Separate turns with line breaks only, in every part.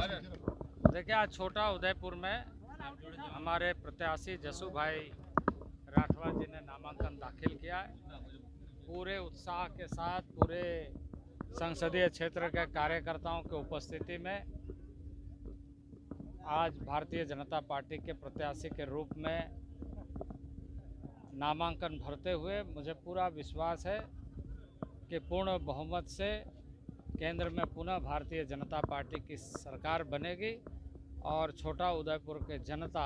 देखिए, आज छोटा उदयपुर में हमारे प्रत्याशी जसू भाई राठवा जी ने नामांकन दाखिल किया है। पूरे उत्साह के साथ पूरे संसदीय क्षेत्र के कार्यकर्ताओं की उपस्थिति में आज भारतीय जनता पार्टी के प्रत्याशी के रूप में नामांकन भरते हुए मुझे पूरा विश्वास है कि पूर्ण बहुमत से केंद्र में पुनः भारतीय जनता पार्टी की सरकार बनेगी और छोटा उदयपुर के जनता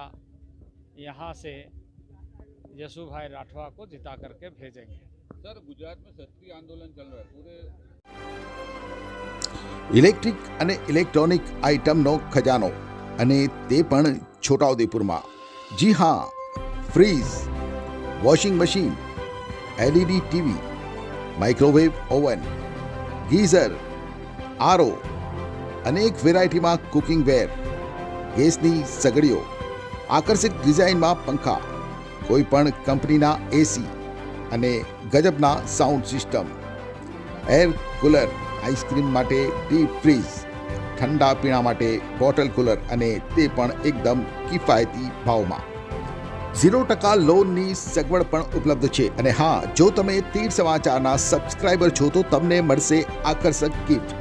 यहाँ से यशु भाई राठवा को जिता करके भेजेंगे
सर गुजरात में क्षत्रिय आंदोलन चल रहा है पूरे
ઇલેક્ટ્રિક અને ઇલેક્ટ્રોનિક આઇટમનો ખજાનો અને તે પણ છોટાઉદેપુરમાં જી હા fridge washing machine LED TV microwave oven geyser RO, અનેક વેરાયટીમાં કુકિંગ વેર ગેસની સગડીઓ આકર્ષક ડિઝાઇનમાં પંખા, કોઈ પણ કંપનીના એસી અને ગજબના sound system air cooler ice cream માટે ડીપ ફ્રીઝ ઠંડા પીણા માટે બોટલ કુલર અને તે પણ એકદમ કિફાયતી ભાવમાં. ઝીરો ટકા લોનની સગવડ પણ ઉપલબ્ધ છે અને હા, જો તમે તીર સમાચારના સબસ્ક્રાઇબર છો તો તમને મળશે આકર્ષક ગિફ્ટ